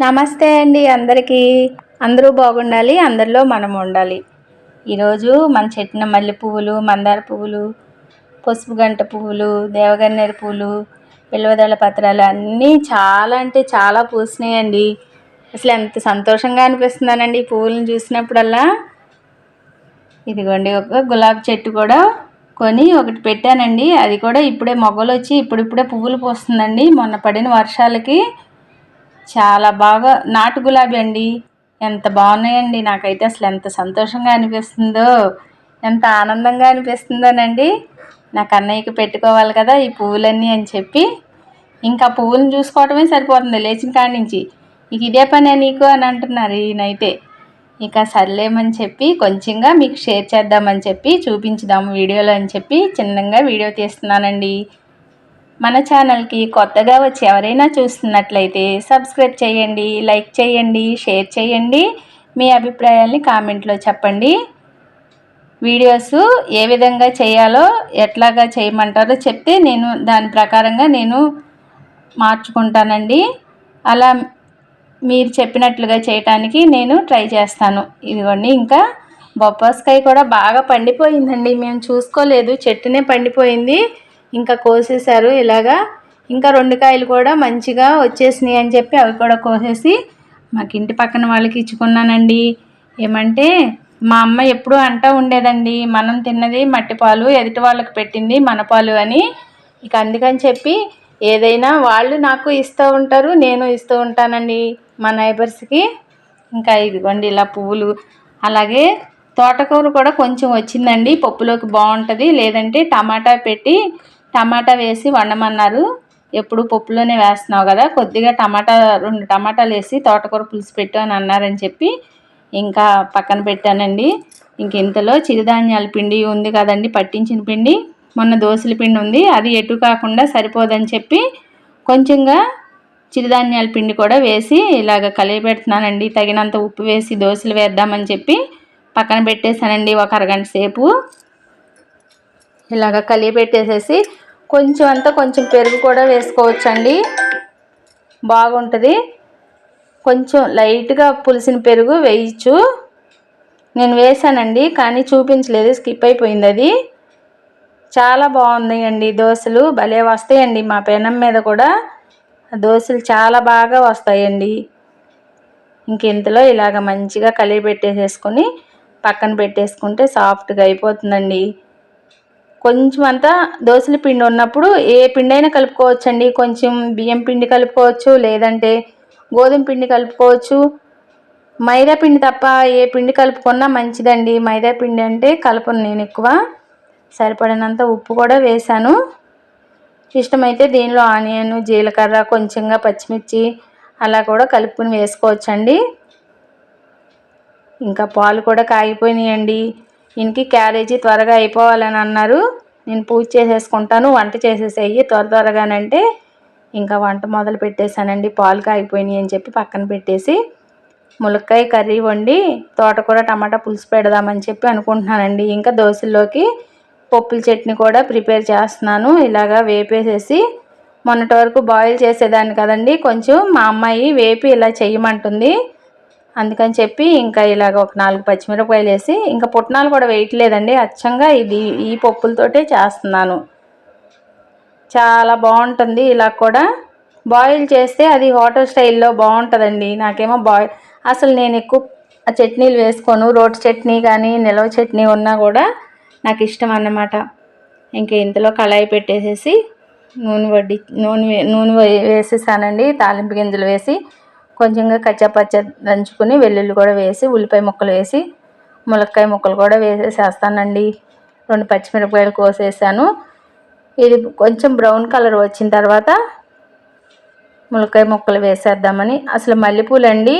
నమస్తే అండి అందరికీ. అందరూ బాగుండాలి అందరిలో మనం ఉండాలి. ఈరోజు మన చెట్టిన మల్లె పువ్వులు మందార పువ్వులు పసుపు గంట పువ్వులు దేవగన్నేరు పువ్వులు పిల్లవదల పత్రాలు అన్నీ చాలా అంటే చాలా పూసినాయండి. అసలు ఎంత సంతోషంగా అనిపిస్తుందనండి ఈ పువ్వులను చూసినప్పుడల్లా. ఇదిగోండి ఒక గులాబీ చెట్టు కూడా కొని ఒకటి పెట్టానండి. అది కూడా ఇప్పుడే మొగ్గలు వచ్చి ఇప్పుడిప్పుడే పువ్వులు పోస్తుందండి. మొన్న పడిన వర్షాలకి చాలా బాగా నాటు గులాబీ అండి. ఎంత బాగున్నాయండి. నాకైతే అసలు ఎంత సంతోషంగా అనిపిస్తుందో ఎంత ఆనందంగా అనిపిస్తుందోనండి. నాకు అన్నయ్యకి పెట్టుకోవాలి కదా ఈ పువ్వులన్నీ అని చెప్పి ఇంకా పువ్వులను చూసుకోవటమే సరిపోతుంది లేచిన కాడి నుంచి. ఇక ఇదే పనే నీకు అని అంటున్నారు ఈయనైతే ఇక సర్లేమని చెప్పి కొంచెంగా మీకు షేర్ చేద్దామని చెప్పి చూపించుదాము వీడియోలో అని చెప్పి చిన్నగా వీడియో తీస్తున్నానండి. మన ఛానల్కి కొత్తగా వచ్చి ఎవరైనా చూస్తున్నట్లయితే సబ్స్క్రైబ్ చేయండి లైక్ చేయండి షేర్ చేయండి. మీ అభిప్రాయాల్ని కామెంట్లో చెప్పండి. వీడియోస్ ఏ విధంగా చేయాలో ఎట్లాగా చేయమంటారో చెప్తే నేను దాని ప్రకారంగా నేను మార్చుకుంటానండి. అలా మీరు చెప్పినట్లుగా చేయటానికి నేను ట్రై చేస్తాను. ఇదిగోండి ఇంకా బొప్పాస్కాయ కూడా బాగా పండిపోయిందండి. మేము చూసుకోలేదు చెట్టునే పండిపోయింది. ఇంకా కోసేశారు. ఇలాగా ఇంకా రెండు కాయలు కూడా మంచిగా వచ్చేసినాయి అని చెప్పి అవి కూడా కోసేసి మాకు ఇంటి పక్కన వాళ్ళకి ఇచ్చుకున్నానండి. ఏమంటే మా అమ్మ ఎప్పుడూ అంటూ ఉండేదండి మనం తిన్నది మట్టి పాలు ఎదుటి వాళ్ళకి పెట్టింది మన పాలు అని. ఇక అందుకని చెప్పి ఏదైనా వాళ్ళు నాకు ఇస్తూ ఉంటారు నేను ఇస్తూ ఉంటానండి మా నైబర్స్కి ఇంకా ఇదిగోండి ఇలా పువ్వులు. అలాగే తోటకూర కూడా కొంచెం వచ్చిందండి పప్పులోకి బాగుంటుంది. లేదంటే టమాటా పెట్టి టమాటా వేసి వండమన్నారు. ఎప్పుడు పప్పులోనే వేస్తున్నావు కదా కొద్దిగా టమాటా రెండు టమాటాలు వేసి తోటకూర పులుసు పెట్టు అని అన్నారని చెప్పి ఇంకా పక్కన పెట్టానండి. ఇంక ఇంతలో చిరుధాన్యాల పిండి ఉంది కదండి పట్టించిన పిండి. మొన్న దోశల పిండి ఉంది అది ఎటు కాకుండా సరిపోదని చెప్పి కొంచెంగా చిరుధాన్యాల పిండి కూడా వేసి ఇలాగ కలిగి పెడుతున్నానండి. తగినంత ఉప్పు వేసి దోశలు వేద్దామని చెప్పి పక్కన పెట్టేశానండి ఒక అరగంట సేపు. ఇలాగ కలిగి పెట్టేసేసి కొంచెం అంతా కొంచెం పెరుగు కూడా వేసుకోవచ్చండి. బాగుంటుంది. కొంచెం లైట్గా పులిసిన పెరుగు వేయచ్చు. నేను వేసానండి కానీ చూపించలేదు స్కిప్ అయిపోయింది అది. చాలా బాగున్నాయండి దోశలు భలే వస్తాయండి మా పెనం మీద కూడా. దోశలు చాలా బాగా వస్తాయండి. ఇంకెంతలో ఇలాగ మంచిగా కలిపి పెట్టేసేసుకొని పక్కన పెట్టేసుకుంటే సాఫ్ట్గా అయిపోతుందండి. కొంచెం అంతా దోశల పిండి ఉన్నప్పుడు ఏ పిండి అయినా కలుపుకోవచ్చండి. కొంచెం బియ్యం పిండి కలుపుకోవచ్చు లేదంటే గోధుమ పిండి కలుపుకోవచ్చు. మైదా పిండి తప్ప ఏ పిండి కలుపుకున్నా మంచిదండి. మైదా పిండి అంటే కలపను నేను ఎక్కువ. సరిపడినంత ఉప్పు కూడా వేశాను ఇష్టమైతే దీనిలో ఆనియన్ జీలకర్ర కొంచెంగా పచ్చిమిర్చి అలా కూడా కలుపుకుని వేసుకోవచ్చండి. ఇంకా పాలు కూడా కాగిపోయినాయండి. ఇంటికి క్యారేజీ త్వరగా అయిపోవాలని అన్నారు. నేను పూజ చేసేసుకుంటాను వంట చేసేసేయి త్వర త్వరగానంటే ఇంకా వంట మొదలు పెట్టేశానండి. పాలు కాగిపోయినాయి అని చెప్పి పక్కన పెట్టేసి ములక్కాయ కర్రీ వండి తోటకూర టమాటా పులుసు పెడదామని చెప్పి అనుకుంటున్నానండి. ఇంకా దోశల్లోకి పప్పుల చట్నీ కూడా ప్రిపేర్ చేస్తున్నాను. ఇలాగా వేపేసేసి మొన్నటి వరకు బాయిల్ చేసేదాన్ని కదండి. కొంచెం మా అమ్మాయి వేపి ఇలా చేయమంటుంది. అందుకని చెప్పి ఇంకా ఇలాగ ఒక నాలుగు పచ్చిమిరపకాయలు వేసి ఇంకా పుట్నాలు కూడా వేయట్లేదండి. అచ్చంగా ఇది ఈ పప్పులతోటే చేస్తున్నాను. చాలా బాగుంటుంది. ఇలా కూడా బాయిల్ చేస్తే అది హోటల్ స్టైల్లో బాగుంటుందండి. నాకేమో బాయి అసలు నేను ఎక్కువ చట్నీలు వేసుకోను. రోటి చట్నీ కానీ నిలవ చట్నీ ఉన్నా కూడా నాకు ఇష్టం అన్నమాట. ఇంకా ఇంతలో కళాయి పెట్టేసేసి నూనె వడ్డి నూనె నూనె వేసేసానండి. తాలింపు గింజలు వేసి కొంచెంగా కచ్చాపచ్చ దంచుకుని వెల్లుల్లి కూడా వేసి ఉల్లిపాయ ముక్కలు వేసి ములక్కాయ ముక్కలు కూడా వేసేసేస్తానండి. రెండు పచ్చిమిరపకాయలు కోసేసాను. ఇది కొంచెం బ్రౌన్ కలర్ వచ్చిన తర్వాత ములక్కాయ ముక్కలు వేసేద్దామని. అసలు మల్లెపూలు అండి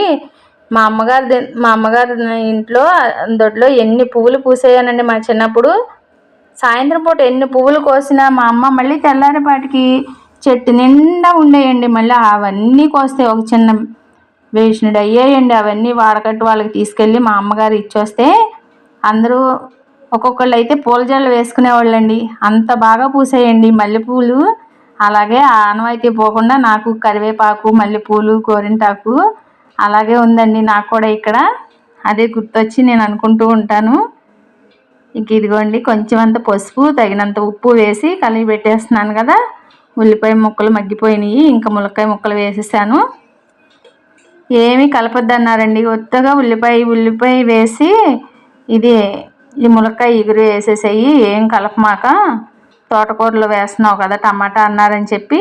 మా అమ్మగారి మా అమ్మగారి ఇంట్లో దొడ్లో ఎన్ని పువ్వులు పూసేయానండి మా చిన్నప్పుడు. సాయంత్రం పూట ఎన్ని పువ్వులు కోసినా మా అమ్మ మళ్ళీ తెల్లారిపాటికి చెట్టు నిండా ఉండేయండి. మళ్ళీ అవన్నీ కోస్తే ఒక చిన్న వేసినడు అయ్యాయండి అవన్నీ వాడకట్టు వాళ్ళకి తీసుకెళ్ళి మా అమ్మగారు ఇచ్చొస్తే అందరూ ఒక్కొక్కళ్ళు అయితే పూల జల్లు వేసుకునేవాళ్ళండి. అంత బాగా పూసాయండి మల్లెపూలు. అలాగే ఆనవాయితీ పోకుండా నాకు కరివేపాకు మల్లెపూలు గోరింటాకు అలాగే ఉందండి నాకు కూడా ఇక్కడ. అదే గుర్తొచ్చి నేను అనుకుంటూ ఉంటాను. ఇంక ఇదిగోండి కొంచెం అంత పసుపు తగినంత ఉప్పు వేసి కలిగి పెట్టేస్తున్నాను కదా. ఉల్లిపాయ ముక్కలు మగ్గిపోయినాయి ఇంకా ములక్కాయ ముక్కలు వేసేసాను. ఏమీ కలపద్దన్నారండి. కొత్తగా ఉల్లిపాయ ఉల్లిపాయ వేసి ఇది ఈ ములక్కాయ ఎగురు వేసేసేయి. ఏం కలపమాక? తోటకూరలో వేస్తున్నావు కదా టమాటా అన్నారని చెప్పి.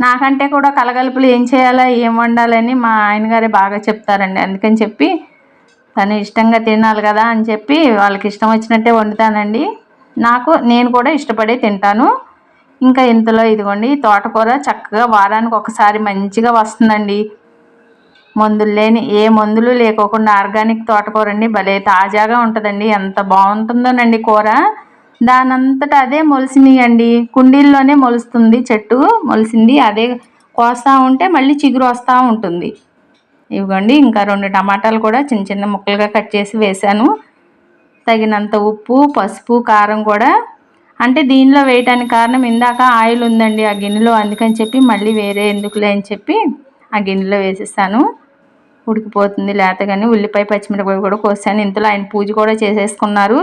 నాకంటే కూడా కలగలుపులు ఏం చేయాలా ఏం వండాలని మా ఆయనగారే బాగా చెప్తారండి. అందుకని చెప్పి తను ఇష్టంగా తినాలి కదా అని చెప్పి వాళ్ళకి ఇష్టం వచ్చినట్టే వండుతానండి. నాకు నేను కూడా ఇష్టపడే తింటాను. ఇంకా ఇంతలో ఇదిగోండి తోటకూర చక్కగా వారానికి ఒకసారి మంచిగా వస్తుందండి. మందులు లేని ఏ మందులు లేకోకుండా ఆర్గానిక్ తోటకూర అండి భలే తాజాగా ఉంటుందండి. ఎంత బాగుంటుందోనండి కూర. దానంతట అదే మొలిసినాయండి. కుండీల్లోనే మొలుస్తుంది చెట్టు మొలిసింది. అదే కోస్తూ ఉంటే మళ్ళీ చిగురు వస్తూ ఉంటుంది. ఇవ్వండి ఇంకా రెండు టమాటాలు కూడా చిన్న చిన్న ముక్కలుగా కట్ చేసి వేశాను. తగినంత ఉప్పు పసుపు కారం కూడా. అంటే దీనిలో వేయటానికి కారణం ఇందాక ఆయిల్ ఉందండి ఆ గిన్నెలో. అందుకని చెప్పి మళ్ళీ వేరే ఎందుకులే అని చెప్పి ఆ గిన్నెలో వేసేసాను. ఉడికిపోతుంది. లేతగానే ఉల్లిపాయ పచ్చిమిరపకాయ కూడా కోసాను. ఇంతలో ఆయన పూజ కూడా చేసేసుకున్నారు.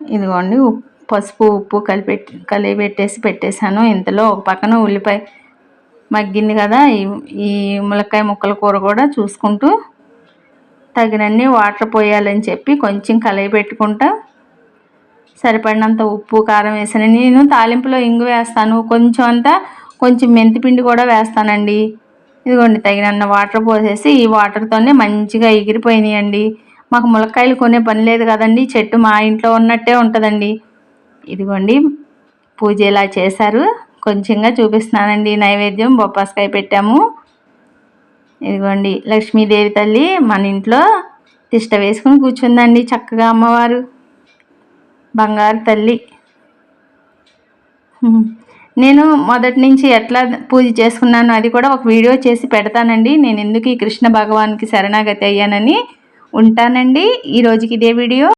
ఇదిగోండి పసుపు ఉప్పు కలిపెట్టి కలిపి పెట్టేసి పెట్టేశాను. ఇంతలో ఒక పక్కన ఉల్లిపాయ మగ్గింది కదా ఈ ఈ ములక్కాయ ముక్కల కూర కూడా చూసుకుంటూ తగినన్ని వాటర్ పోయాలని చెప్పి కొంచెం కలిగి పెట్టుకుంటా. సరిపడినంత ఉప్పు కారం వేసాను. నేను తాలింపులో ఇంగు వేస్తాను. కొంచెం అంతా కొంచెం మెంతిపిండి కూడా వేస్తానండి. ఇదిగోండి తగినన్న వాటర్ పోసేసి ఈ వాటర్తోనే మంచిగా ఎగిరిపోయినాయండి. మాకు ములక్కాయలు కొనే పని లేదు కదండి చెట్టు మా ఇంట్లో ఉన్నట్టే ఉంటుందండి. ఇదిగోండి పూజ ఇలా చేశారు కొంచెంగా చూపిస్తున్నానండి. నైవేద్యం బొప్పాస్కాయ పెట్టాము. ఇదిగోండి లక్ష్మీదేవి తల్లి మన ఇంట్లో తిష్ట వేసుకుని కూర్చుందండి చక్కగా అమ్మవారు. బంగారు తల్లి. నేను మొదటి నుంచి ఎట్లా పూజ చేసుకున్నాను అది కూడా ఒక వీడియో చేసి పెడతానండి. నేను ఎందుకు ఈ కృష్ణ భగవాన్కి శరణాగతి అయ్యానని ఉంటానండి. ఈ రోజుకి ఇదే వీడియో.